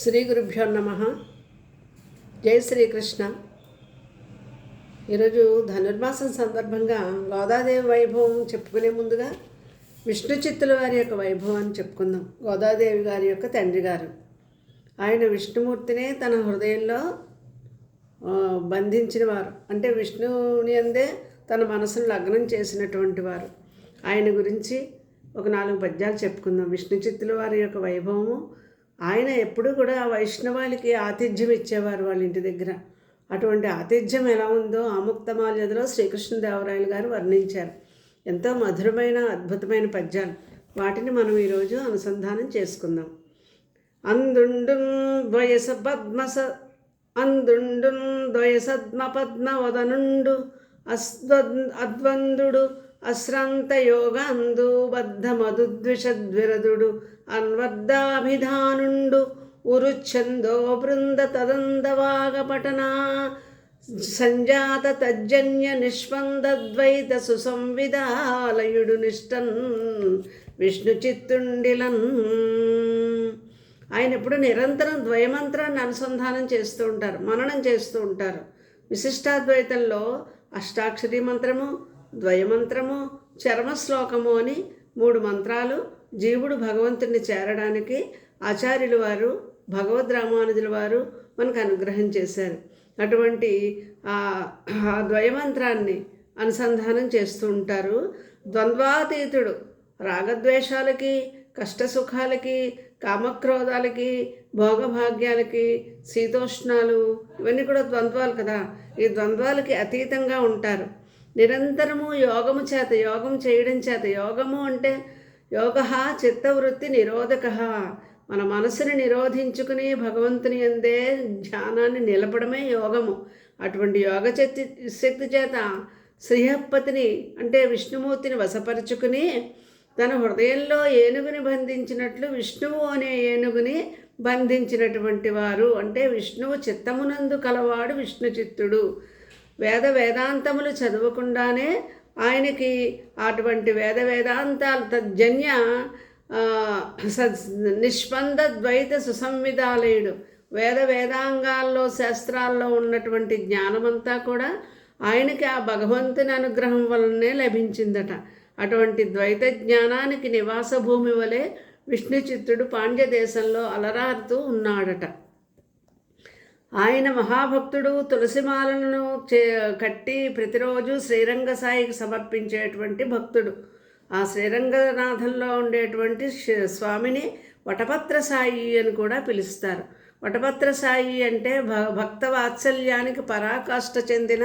శ్రీ గురుభ్యో నమ. జై శ్రీకృష్ణ. ఈరోజు ధనుర్మాసం సందర్భంగా గోదాదేవి వైభవం చెప్పుకునే ముందుగా విష్ణు చిత్తుల వారి యొక్క వైభవాన్ని చెప్పుకుందాం. గోదాదేవి గారి యొక్క తండ్రి గారు. ఆయన విష్ణుమూర్తినే తన హృదయంలో బంధించిన వారు. అంటే విష్ణువుని అందే తన మనసును లగ్నం చేసినటువంటి వారు. ఆయన గురించి ఒక నాలుగు పద్యాలు చెప్పుకుందాం. విష్ణు చిత్తుల వారి యొక్క వైభవము ఆయన ఎప్పుడూ కూడా వైష్ణవాలకి ఆతిథ్యం ఇచ్చేవారు వాళ్ళ ఇంటి దగ్గర. అటువంటి ఆతిథ్యం ఎలా ఉందో ఆముక్తమాల్యదలో శ్రీకృష్ణదేవరాయలు గారు వర్ణించారు. ఎంతో మధురమైన అద్భుతమైన పద్యాలు. వాటిని మనం ఈరోజు అనుసంధానం చేసుకుందాం. అందుండున్ ద్వయస పద్మస అందుండున్ ద్వయసద్మ పద్మవదనుండు అస్వ అద్వందుడు అశ్రాంత యోగాందు బద్ధ మధుద్విషద్విరదుడు అన్వర్ధాభిధానుండు ఉరుచ్ఛందో బృంద తదందవాగపటన సంజాత తజ్జన్య నిష్పందద్వైత సుసంవిధాలయుడు నిష్టన్ విష్ణు చిత్తుండిలన్ ఆయన ఇప్పుడు నిరంతరం ద్వయమంత్రాన్ని అనుసంధానం చేస్తూ ఉంటారు మననం చేస్తూ ఉంటారు. విశిష్టాద్వైతంలో అష్టాక్షరి మంత్రము ద్వయమంత్రము చర్మ శ్లోకము అని మూడు మంత్రాలు జీవుడు భగవంతుడిని చేరడానికి ఆచార్యులు వారు భగవద్ రామానుజుల వారు మనకు అనుగ్రహం చేశారు. అటువంటి ఆ ఆ ద్వయమంత్రాన్ని అనుసంధానం చేస్తూ ఉంటారు. ద్వంద్వాతీతుడు రాగద్వేషాలకి కష్టసుఖాలకి కామక్రోధాలకి భోగభాగ్యాలకి శీతోష్ణాలు ఇవన్నీ కూడా ద్వంద్వాలు కదా. ఈ ద్వంద్వాలకి అతీతంగా ఉంటారు. నిరంతరము యోగము చేత యోగం చేయడం చేత. యోగము అంటే యోగ చిత్తవృత్తి నిరోధక. మన మనసుని నిరోధించుకుని భగవంతుని అందే ధ్యానాన్ని నిలపడమే యోగము. అటువంటి యోగ శక్తి శక్తి చేత శ్రీహప్పతిని అంటే విష్ణుమూర్తిని వశపరుచుకుని తన హృదయంలో ఏనుగుని బంధించినట్లు విష్ణువు అనే ఏనుగుని బంధించినటువంటి వారు. అంటే విష్ణువు చిత్తమునందు కలవాడు విష్ణు చిత్తుడు వేద వేదాంతములు చదవకుండానే ఆయనకి అటువంటి వేద వేదాంతాల తజ్జన్య నిష్పంద ద్వైత సుసంవిధాలయుడు. వేద వేదాంగాల్లో శాస్త్రాల్లో ఉన్నటువంటి జ్ఞానమంతా కూడా ఆయనకి ఆ భగవంతుని అనుగ్రహం వలనే లభించిందట. అటువంటి ద్వైత జ్ఞానానికి నివాస భూమి వలె విష్ణుచిత్తుడు పాండ్య దేశంలో అలరారుతూ ఉన్నాడట. ఆయన మహాభక్తుడు తులసిమాలను చే కట్టి ప్రతిరోజు శ్రీరంగ సాయికి సమర్పించేటువంటి భక్తుడు. ఆ శ్రీరంగనాథంలో ఉండేటువంటి స్వామిని వటపత్ర సాయి అని కూడా పిలుస్తారు. వటపత్ర సాయి అంటే భ భక్త వాత్సల్యానికి పరాకాష్ట చెందిన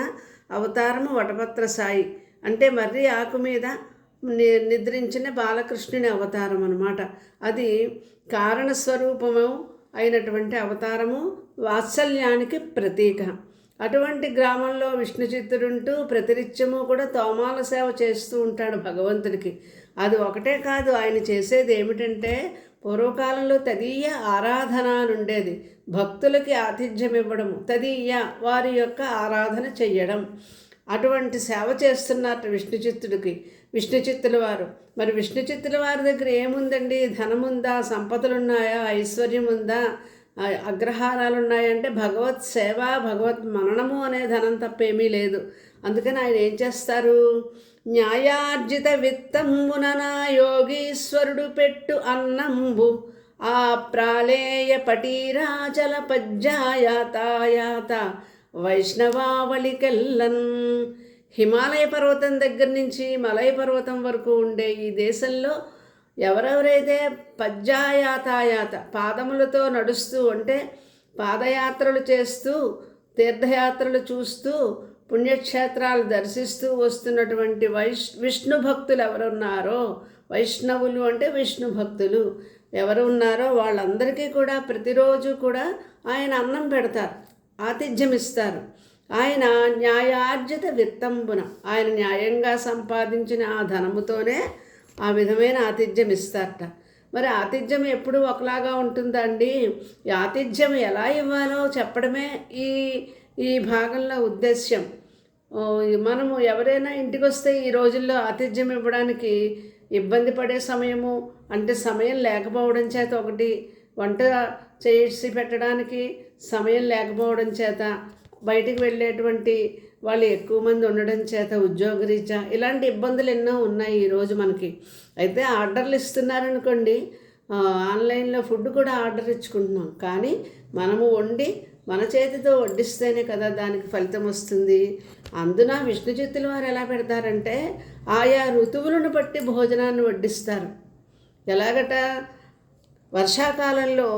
అవతారము వటపత్ర సాయి. అంటే మర్రి ఆకు మీద ని నిద్రించిన బాలకృష్ణుని అవతారం అనమాట అది కారణస్వరూపము అయినటువంటి అవతారము వాత్సల్యానికి ప్రతీక. అటువంటి గ్రామంలో విష్ణు చిత్తుడుంటూ ప్రతినిత్యము కూడా తోమాల సేవ చేస్తూ ఉంటాడు భగవంతుడికి అది ఒకటే కాదు ఆయన చేసేది ఏమిటంటే పూర్వకాలంలో తదీయ ఆరాధన అని ఉండేది భక్తులకి ఆతిథ్యం ఇవ్వడము తదీయ వారి యొక్క ఆరాధన చెయ్యడం. అటువంటి సేవ చేస్తున్నారు విష్ణు చిత్తుడికి విష్ణు చిత్తుల వారు. మరి విష్ణు చిత్తుల వారి దగ్గర ఏముందండి? ధనముందా? సంపదలు ఉన్నాయా ఐశ్వర్యం ఉందా అగ్రహారాలు ఉన్నాయంటే భగవత్ సేవ భగవత్ మననము అనే ధనం తప్పేమీ లేదు. అందుకని ఆయన ఏం చేస్తారు? న్యాయార్జిత విత్తంబున నా యోగీశ్వరుడు పెట్టు అన్నంబు. ఆ ప్రాళేయ పటీరాచల పజ్జాయాతాయాత వైష్ణవావళికెల్లన్. హిమాలయ పర్వతం దగ్గర నుంచి మలయ పర్వతం వరకు ఉండే ఈ దేశంలో ఎవరెవరైతే పద్యాయాతాయాత పాదములతో నడుస్తూ అంటే పాదయాత్రలు చేస్తూ తీర్థయాత్రలు చూస్తూ పుణ్యక్షేత్రాలు దర్శిస్తూ వస్తున్నటువంటి వైష్ విష్ణు భక్తులు ఎవరున్నారో వైష్ణవులు అంటే విష్ణు భక్తులు ఎవరు ఉన్నారో వాళ్ళందరికీ కూడా ప్రతిరోజు కూడా ఆయన అన్నం పెడతారు ఆతిథ్యం ఇస్తారు ఆయన న్యాయార్జిత విత్తంబున ఆయన న్యాయంగా సంపాదించిన ఆ ధనముతోనే ఆ విధమైన ఆతిథ్యం ఇస్తారట. మరి ఆతిథ్యం ఎప్పుడు ఒకలాగా ఉంటుందా అండి ఈ ఆతిథ్యం ఎలా ఇవ్వాలో చెప్పడమే ఈ ఈ భాగంలో ఉద్దేశ్యం. మనము ఎవరైనా ఇంటికి వస్తే ఈ రోజుల్లో ఆతిథ్యం ఇవ్వడానికి ఇబ్బంది పడే సమయము అంటే సమయం లేకపోవడం చేత ఒకటి వంట చేసి పెట్టడానికి సమయం లేకపోవడం చేత బయటికి వెళ్ళేటువంటి వాళ్ళు ఎక్కువ మంది ఉండడం చేత ఉద్యోగరీత్యా ఇలాంటి ఇబ్బందులు ఎన్నో ఉన్నాయి ఈరోజు మనకి. అయితే ఆర్డర్లు ఇస్తున్నారనుకోండి ఆన్లైన్లో ఫుడ్ కూడా ఆర్డర్ ఇచ్చుకుంటున్నాం. కానీ మనము వండి మన చేతితో వడ్డిస్తేనే కదా దానికి ఫలితం వస్తుంది. అందున విష్ణు చేతుల వారు ఎలా పెడతారంటే ఆయా ఋతువులను బట్టి భోజనాన్ని వడ్డిస్తారు. ఎలాగట? వర్షాకాలంలో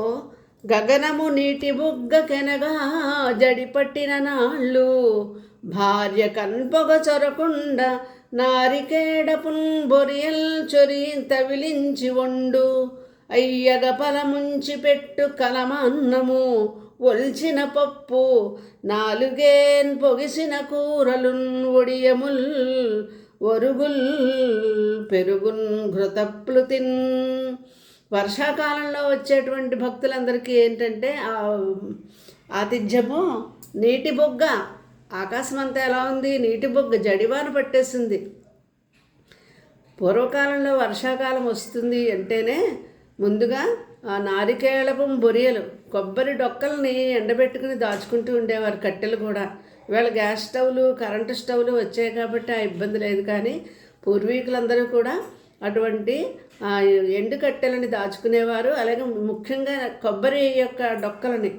గగనము నీటి బుగ్గ కెనగా జడిపట్టిన నాళ్ళు. భార్య కన్పొగ చొరకుండ నారికేడపున్ బొరియల్ చొరి తవిలించి వండు. అయ్యగ పలముంచి పెట్టు కలమన్నము. ఒల్చిన పప్పు నాలుగేన్ పొగిసిన కూరలున్ ఒడియముల్. ఒరుగుల్ పెరుగున్ ఘృతప్లుతిన్ వర్షాకాలంలో వచ్చేటువంటి భక్తులందరికీ ఏంటంటే ఆతిథ్యము నీటి బొగ్గ. ఆకాశం అంతా ఎలా ఉంది? నీటి బొగ్గ జడివాన పట్టేసింది. పూర్వకాలంలో వర్షాకాలం వస్తుంది అంటేనే ముందుగా ఆ నారికేళపం బొరియలు కొబ్బరి డొక్కల్ని ఎండబెట్టుకుని దాచుకుంటూ ఉండేవారు కట్టెలు కూడా. ఇవాళ గ్యాస్ స్టవ్లు కరెంటు స్టవ్లు వచ్చాయి కాబట్టి ఆ ఇబ్బంది లేదు. కానీ పూర్వీకులందరూ కూడా అటువంటి ఎండు కట్టెలని దాచుకునేవారు అలాగే ముఖ్యంగా కొబ్బరి యొక్క డొక్కలని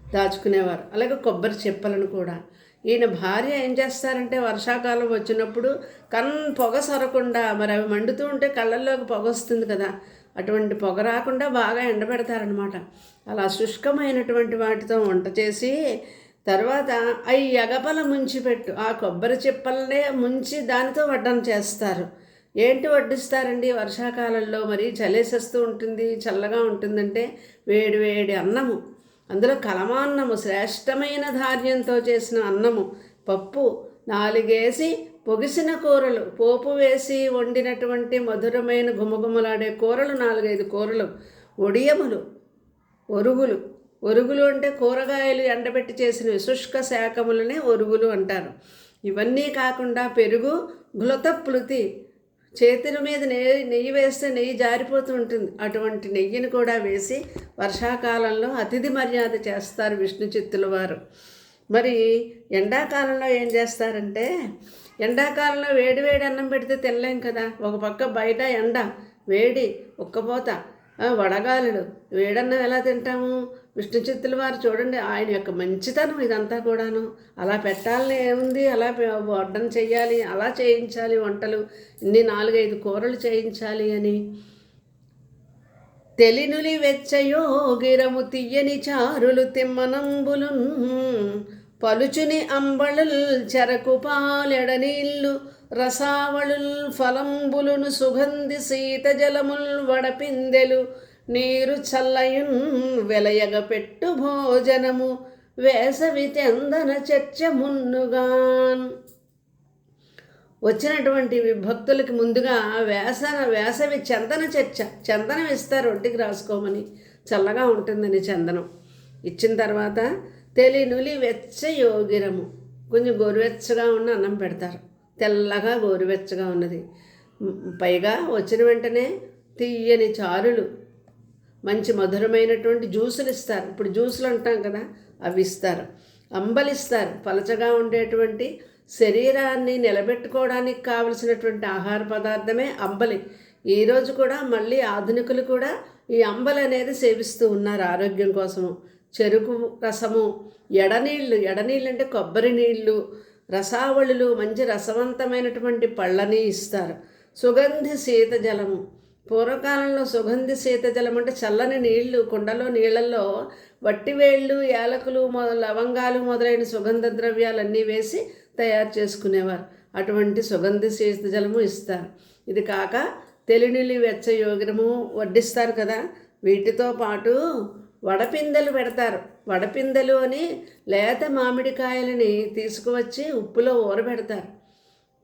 దాచుకునేవారు అలాగే కొబ్బరి చెప్పలను కూడా. ఈయన భార్య ఏం చేస్తారంటే వర్షాకాలం వచ్చినప్పుడు కన్ పొగ సరకుండా మరి అవి మండుతూ ఉంటే కళ్ళల్లోకి పొగ వస్తుంది కదా అటువంటి పొగ రాకుండా బాగా ఎండబెడతారనమాట అలా శుష్కమైనటువంటి వాటితో వంట చేసి తర్వాత అవి ఎగపల ముంచిపెట్టు ఆ కొబ్బరి చిప్పలనే ముంచి దానితో వడ్డం చేస్తారు. ఏంటి వడ్డిస్తారండి? వర్షాకాలంలో మరి చలేసేస్తూ ఉంటుంది చల్లగా ఉంటుందంటే వేడి వేడి అన్నము. అందులో కలమాన్నము శ్రేష్టమైన ధాన్యంతో చేసిన అన్నము. పప్పు నాలుగేసి పొగిసిన కూరలు పోపు వేసి వండినటువంటి మధురమైన గుమగుమలాడే కూరలు నాలుగైదు కూరలు. ఒడియములు ఒరుగులు. ఒరుగులు అంటే కూరగాయలు ఎండబెట్టి చేసిన శుష్క శాఖములనే ఒరుగులు అంటారు. ఇవన్నీ కాకుండా పెరుగు గ్లుత ప్లుతి చేతుల మీద నెయ్యి నెయ్యి వేస్తే నెయ్యి జారిపోతూ ఉంటుంది. అటువంటి నెయ్యిని కూడా వేసి వర్షాకాలంలో అతిథి మర్యాద చేస్తారు విష్ణు చిత్తుల వారు. మరి ఎండాకాలంలో ఏం చేస్తారంటే ఎండాకాలంలో వేడి వేడి అన్నం పెడితే తినలేం కదా. ఒక పక్క బయట ఎండ వేడి ఉక్కపోత వడగాలుడు వేడన్నం ఎలా తింటాము? విష్ణు చిత్తుల వారు చూడండి ఆయన యొక్క మంచితనం ఇదంతా కూడాను. అలా పెట్టాలని ఏముంది? అలా పె- వడ్డం చేయాలి అలా చేయించాలి వంటలు ఇన్ని నాలుగైదు కూరలు చేయించాలి అని. తెలినులి వెచ్చయో గిరము తీయని చారులు తిమ్మనంబులు పలుచుని అంబళుల్ చెరకు పాలెడనీళ్ళు రసావళుల్ ఫలంబులును సుగంధి శీతజలముల్ వడపిందెలు. నీరు చల్లయున్ వెలయగపెట్టు భోజనము వేసవి తెందన చర్చ మున్నుగాన్. వచ్చినటువంటి భక్తులకి ముందుగా వేసన వేసవి చందన చర్చ చందనం ఇస్తారు ఒంటికి రాసుకోమని. చల్లగా ఉంటుందని చందనం. ఇచ్చిన తర్వాత తెలినులి వెచ్చ యోగిరము. కొంచెం గోరువెచ్చగా ఉన్న అన్నం పెడతారు. తెల్లగా గోరువెచ్చగా ఉన్నది. పైగా వచ్చిన వెంటనే తీయని చారులు మంచి మధురమైనటువంటి జ్యూసులు ఇస్తారు. ఇప్పుడు జ్యూసులు అంటాం కదా అవి ఇస్తారు. అంబలిస్తారు పలచగా ఉండేటువంటి శరీరాన్ని నిలబెట్టుకోవడానికి కావలసినటువంటి ఆహార పదార్థమే అంబలి. ఈరోజు కూడా మళ్ళీ ఆధునికులు కూడా ఈ అంబలి అనేది సేవిస్తూ ఉన్నారు ఆరోగ్యం కోసము. చెరుకు రసము ఎడనీళ్ళు. ఎడనీళ్ళు అంటే కొబ్బరి నీళ్ళు రసావళులు మంచి రసవంతమైనటువంటి పళ్ళని ఇస్తారు. సుగంధ శీత జలము. పూర్వకాలంలో సుగంధి సీత జలం అంటే చల్లని నీళ్ళు కుండలో నీళ్ళల్లో వట్టివేళ్ళు యాలకులు లవంగాలు మొదలైన సుగంధ ద్రవ్యాలన్నీ వేసి తయారు చేసుకునేవారు. అటువంటి సుగంధి సీత జలము ఇస్తారు. ఇది కాక తెలినిలి వెచ్చ యోగిరము వడ్డిస్తారు కదా. వీటితో పాటు వడపిందెలు పెడతారు. వడపిందెలు అని లేత మామిడికాయలని తీసుకువచ్చి ఉప్పులో ఊరబెడతారు.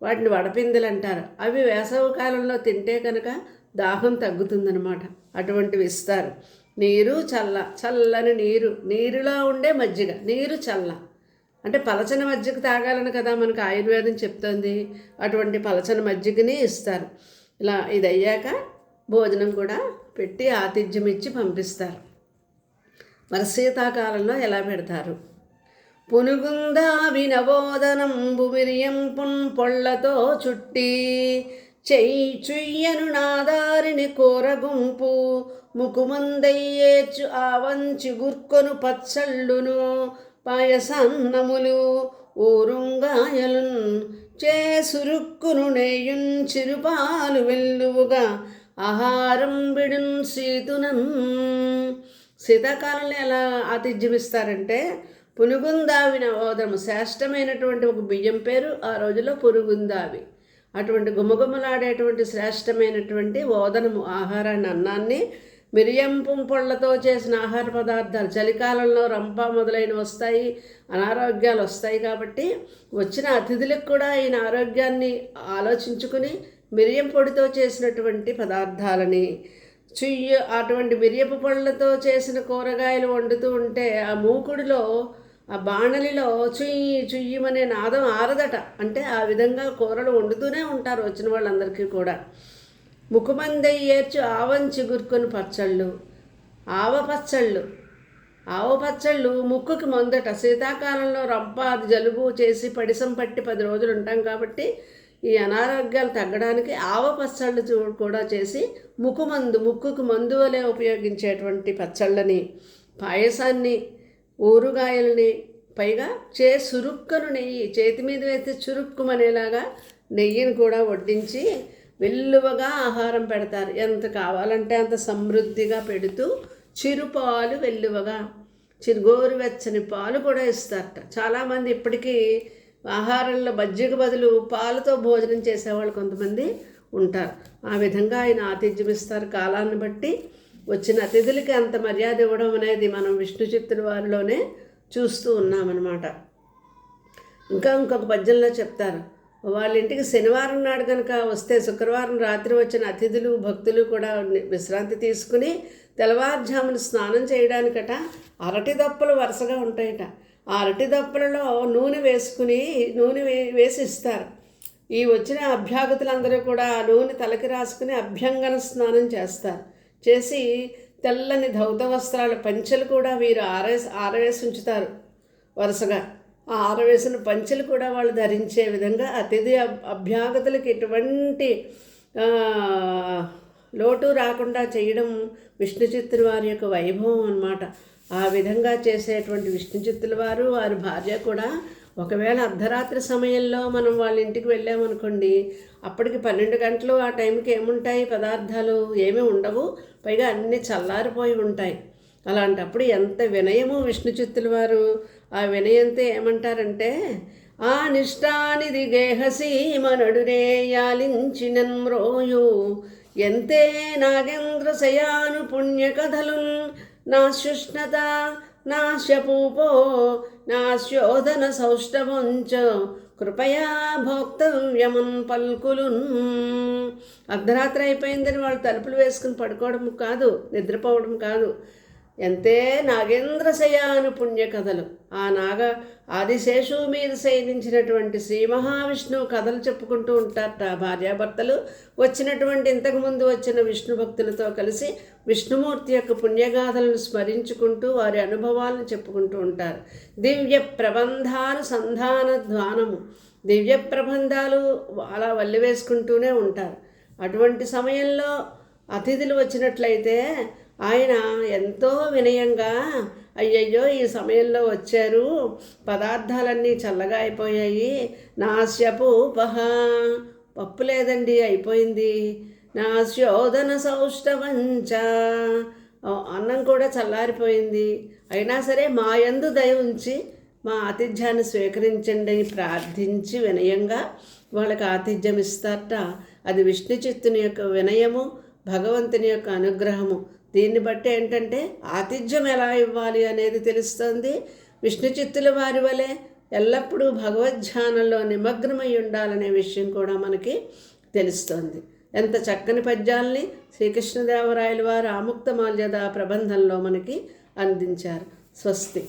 వాటిని వడపిందెలు అంటారు. అవి వేసవ కాలంలో తింటే కనుక దాహం తగ్గుతుందనమాట అటువంటివి ఇస్తారు. నీరు చల్ల చల్లని నీరు నీరులో ఉండే మజ్జిగ నీరు చల్ల. అంటే పలచని మజ్జిగ తాగాలని కదా మనకు ఆయుర్వేదం చెప్తుంది. అటువంటి పలచని మజ్జిగని ఇస్తారు. ఇలా ఇది అయ్యాక భోజనం కూడా పెట్టి ఆతిథ్యం ఇచ్చి పంపిస్తారు. మరి శీతాకాలంలో ఎలా పెడతారు? పునుగుందా వినబోధనం భుమిరియం పున్ పొళ్ళతో చుట్టి చెయ్యి చుయ్యను నాదారిని కోరగుంపు ముకుమందయ్యేర్చు ఆవంచి గుర్కొను పచ్చళ్ళును పాయసన్నములు ఊరుంగాయలున్ చేసురుక్కును నేయున్ చిరుపాలు వెల్లువుగా ఆహారం విడున్ సీతునన్ శీతాకాలంలో ఎలా ఆతిథ్యమిస్తారంటే పునుగుందావి నవోదరము శ్రేష్టమైనటువంటి ఒక బియ్యం పేరు ఆ రోజులో పురుగుందావి అటువంటి గుమగుమలాడేటువంటి శ్రేష్టమైనటువంటి ఓదనము ఆహారాన్ని అన్నాన్ని మిరియంపుంపళ్ళతో చేసిన ఆహార పదార్థాలు చలికాలంలో రంప మొదలైన వస్తాయి అనారోగ్యాలు వస్తాయి కాబట్టి వచ్చిన అతిథులకు కూడా ఈయన ఆరోగ్యాన్ని ఆలోచించుకుని మిరియం పొడితో చేసినటువంటి పదార్థాలని చుయ్య అటువంటి మిరియపు పళ్ళతో చేసిన కూరగాయలు వండుతూ ఉంటే ఆ మూకుడిలో ఆ బాణలిలో చుయ్యి చుయ్యమనే నాదం ఆరదట. అంటే ఆ విధంగా కూరలు వండుతూనే ఉంటారు వచ్చిన వాళ్ళందరికీ కూడా. ముక్కుమందై ఏర్చు ఆవం గుర్కొని పచ్చళ్ళు ఆవ పచ్చళ్ళు. ఆవ పచ్చళ్ళు ముక్కుకి మొందట. శీతాకాలంలో రంప అది జలుబు చేసి పడిసం పట్టి పది రోజులు ఉంటాం కాబట్టి ఈ అనారోగ్యాలు తగ్గడానికి ఆవ పచ్చళ్ళు చూ- కూడా చేసి ముక్కు మందు ముక్కుకు మందు వలె ఉపయోగించేటువంటి పచ్చళ్ళని పాయసాన్ని ఊరుగాయలని పైగా చే చురుక్కను నెయ్యి చేతి మీద వేస్తే చురుక్కుమనేలాగా నెయ్యిని కూడా వడ్డించి వెల్లువగా ఆహారం పెడతారు. ఎంత కావాలంటే అంత సమృద్ధిగా పెడుతూ చిరుపాలు వెల్లువగా చిరు గోరువెచ్చని పాలు కూడా ఇస్తారట. చాలామంది ఇప్పటికీ ఆహారంలో బజ్జికి బదులు పాలతో భోజనం చేసేవాళ్ళు కొంతమంది ఉంటారు. ఆ విధంగా ఆయన ఆతిథ్యం ఇస్తారు కాలాన్ని బట్టి వచ్చిన అతిథులకి అంత మర్యాద ఇవ్వడం అనేది మనం విష్ణు చిత్తుల వారిలోనే చూస్తూ ఉన్నామన్నమాట. ఇంకా ఇంకొక పద్యంలో చెప్తారు వాళ్ళ ఇంటికి శనివారం నాడు కనుక వస్తే శుక్రవారం రాత్రి వచ్చిన అతిథులు భక్తులు కూడా విశ్రాంతి తీసుకుని తెల్లవారుజామున స్నానం చేయడానికట అరటి దప్పలు వరుసగా ఉంటాయట. ఆ అరటి దప్పలలో నూనె వేసుకుని నూనె వే వేసి ఇస్తారు. ఈ వచ్చిన అభ్యాగతులందరూ కూడా ఆ నూనె తలకి రాసుకుని అభ్యంగన స్నానం చేస్తారు. చేసి తెల్లని ధౌత వస్త్రాల పంచెలు కూడా వీరు ఆరేసి ఆరవేసి ఉంచుతారు వరుసగా. ఆ ఆరవేసిన పంచెలు కూడా వాళ్ళు ధరించే విధంగా అతిథి అభ్యాగతులకు అభ్యాగతులకి ఎటువంటి లోటు రాకుండా చేయడం విష్ణుచిత్తుల వారి యొక్క వైభవం అన్నమాట. ఆ విధంగా చేసేటువంటి విష్ణుచిత్తుల వారు వారి భార్య కూడా ఒకవేళ అర్ధరాత్రి సమయంలో మనం వాళ్ళ ఇంటికి వెళ్ళామనుకోండి అప్పటికి పన్నెండు గంటలు ఆ టైంకి ఏముంటాయి పదార్థాలు? ఏమీ ఉండవు. పైగా అన్నీ చల్లారిపోయి ఉంటాయి. అలాంటప్పుడు ఎంత వినయము విష్ణు చిత్తుల వారు ఆ వినయంతో ఏమంటారంటే ఆ నిష్టానిది గేహసీమనడురే యాలించినన్ మ్రోయు. ఎంతే నాగేంద్ర శయాను పుణ్యకథలు నా శుష్ణత నా శపూపో నా శోధన సౌష్ఠవంచ కృపయా భోక్తవ్యమన్ పల్కులు అర్ధరాత్రి అయిపోయిందని వాళ్ళు తలుపులు వేసుకుని పడుకోవడం కాదు నిద్రపోవడం కాదు. ఎంతే నాగేంద్ర అను పుణ్య కథలు. ఆ నాగ ఆదిశేషు మీద శయనించినటువంటి శ్రీ మహావిష్ణువు కథలు చెప్పుకుంటూ ఉంటారట. భార్యాభర్తలు వచ్చినటువంటి ఇంతకుముందు వచ్చిన విష్ణు భక్తులతో కలిసి విష్ణుమూర్తి యొక్క పుణ్యగాథలను స్మరించుకుంటూ వారి అనుభవాలను చెప్పుకుంటూ ఉంటారు. దివ్య ప్రబంధాలు సంధాన ధ్వానము. దివ్య ప్రబంధాలు అలా వల్లివేసుకుంటూనే ఉంటారు. అటువంటి సమయంలో అతిథులు వచ్చినట్లయితే ఆయన ఎంతో వినయంగా అయ్యయ్యో ఈ సమయంలో వచ్చారు. పదార్థాలన్నీ చల్లగా అయిపోయాయి. నాస్యపూపహ పప్పు లేదండి అయిపోయింది. నా శోధన సౌష్ఠవంచ అన్నం కూడా చల్లారిపోయింది. అయినా సరే మా యందు దయ ఉంచి మా ఆతిథ్యాన్ని స్వీకరించండి అని ప్రార్థించి వినయంగా వాళ్ళకి ఆతిథ్యం ఇస్తారట అది విష్ణు చిత్తుని యొక్క వినయము భగవంతుని యొక్క అనుగ్రహము. దీన్ని బట్టి ఏంటంటే ఆతిథ్యం ఎలా ఇవ్వాలి అనేది తెలుస్తుంది. విష్ణు చిత్తుల వారి వలె ఎల్లప్పుడూ భగవద్ధ్యానంలో నిమగ్నమై ఉండాలనే విషయం కూడా మనకి తెలుస్తోంది. ఎంత చక్కని పద్యాల్ని శ్రీకృష్ణదేవరాయల వారు ఆముక్త మాల్యద ప్రబంధంలో మనకి అందించారు. స్వస్తి.